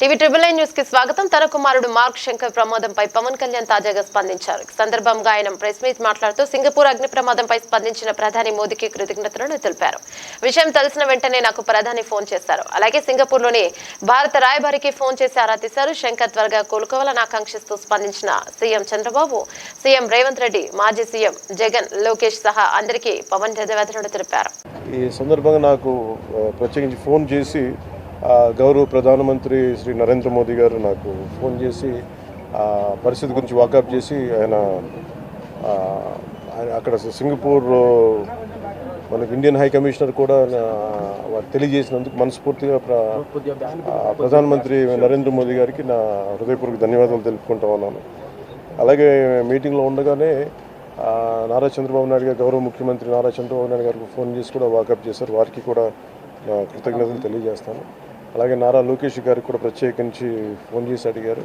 TV triple I న్యూస్కి స్వాగతం. తన కుమారుడు మార్క్ శంకర్ ప్రమాదంపై పవన్ కళ్యాణ్ తాజాగా స్పందించారు. సందర్భంగా ఆయన ప్రెస్ మీట్ మాట్లాడుతూ సింగపూర్ అగ్ని ప్రమాదంపై స్పందించిన ప్రధాని మోదీకి కృతజ్ఞతలను తెలిపారు. విషయం తెలిసిన వెంటనే నాకు ప్రధాని ఫోన్ చేశారు. అలాగే సింగపూర్లోని భారత రాయబారికి ఫోన్ చేసి ఆరా తీశారు. శంకర్ త్వరగా కోలుకోవాలని ఆకాంక్షిస్తూ స్పందించిన సీఎం చంద్రబాబు సీఎం రేవంత్ రెడ్డి మాజీ సీఎం జగన్ లోకేష్ సహా అందరికీ పవన్ ధన్యవాదాలు తెలిపారు. ఈ సందర్భంగా నాకు ప్రత్యేకించి ఫోన్ చేసి గౌరవ ప్రధానమంత్రి శ్రీ నరేంద్ర మోదీ గారు నాకు ఫోన్ చేసి పరిస్థితి గురించి వాకప్ చేసి ఆయన ఆయన అక్కడ సింగపూర్ మనకి ఇండియన్ హై కమిషనర్ కూడా వారు తెలియజేసినందుకు మనస్ఫూర్తిగా ప్రధానమంత్రి నరేంద్ర మోదీ గారికి నా హృదయపూర్వక ధన్యవాదాలు తెలుపుకుంటా ఉన్నాను. అలాగే మీటింగ్లో ఉండగానే నారా చంద్రబాబు నాయుడు గారు గౌరవ ముఖ్యమంత్రి నారా చంద్రబాబు నాయుడు గారికి ఫోన్ చేసి కూడా వాకప్ చేశారు. వారికి కూడా కృతజ్ఞతలు తెలియజేస్తాను. అలాగే నారా లోకేష్ గారికి కూడా ప్రత్యేకించి ఫోన్ చేసి అడిగారు.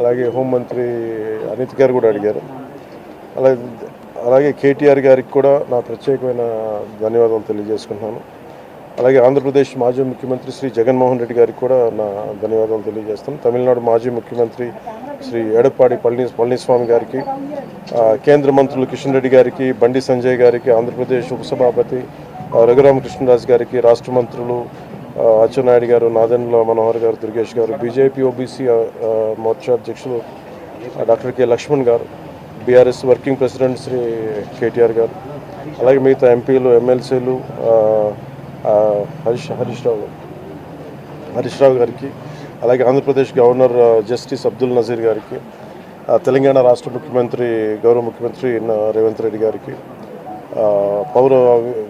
అలాగే హోంమంత్రి అనిత్ గారు కూడా అడిగారు. అలాగే అలాగే కేటీఆర్ గారికి కూడా నా ప్రత్యేకమైన ధన్యవాదాలు తెలియజేసుకుంటున్నాను. అలాగే ఆంధ్రప్రదేశ్ మాజీ ముఖ్యమంత్రి శ్రీ జగన్మోహన్ రెడ్డి గారికి కూడా నా ధన్యవాదాలు తెలియజేస్తాను తమిళనాడు మాజీ ముఖ్యమంత్రి శ్రీ ఎడప్పాడి పళని పళనిస్వామి గారికి కేంద్ర మంత్రులు కిషన్ రెడ్డి గారికి బండి సంజయ్ గారికి ఆంధ్రప్రదేశ్ ఉపసభాపతి రఘురామకృష్ణరాజు గారికి రాష్ట్ర మంత్రులు అచ్చెన్నాయుడు గారు నాదెండ్ల మనోహర్ గారు దుర్గేష్ గారు బీజేపీ ఓబీసీ మోర్చా అధ్యక్షులు డాక్టర్ కె లక్ష్మణ్ గారు BRS working president Shri KTR గారు అలాగే మిగతా ఎంపీలు ఎమ్మెల్సీలు హరీష్ హరీష్ రావు హరీష్ రావు గారికి అలాగే ఆంధ్రప్రదేశ్ గవర్నర్ జస్టిస్ అబ్దుల్ నజీర్ గారికి తెలంగాణ రాష్ట్ర ముఖ్యమంత్రి గౌరవ ముఖ్యమంత్రి రేవంత్ రెడ్డి గారికి పౌర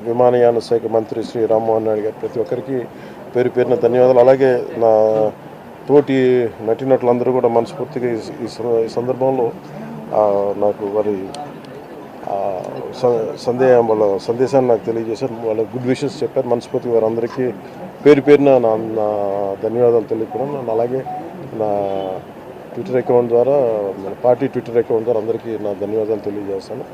విమానయాన శాఖ మంత్రి శ్రీ రామ్మోహన్ నాయుడు గారు ప్రతి ఒక్కరికి పేరు పేరున ధన్యవాదాలు. అలాగే నా తోటి నటినటులందరూ కూడా మనస్ఫూర్తిగా ఈ- ఈ సందర్భంలో నాకు వారి స- సందేహం వాళ్ళ సందేశాన్ని నాకు తెలియజేశారు. వాళ్ళ గుడ్ విషెస్ చెప్పారు. మనస్ఫూర్తిగా వారందరికీ పేరు పేరున నా నా ధన్యవాదాలు తెలియకుండా అలాగే నా ట్విట్టర్ అకౌంట్ ద్వారా మన పార్టీ ట్విట్టర్ అకౌంట్ ద్వారా అందరికీ నా ధన్యవాదాలు తెలియజేస్తాను.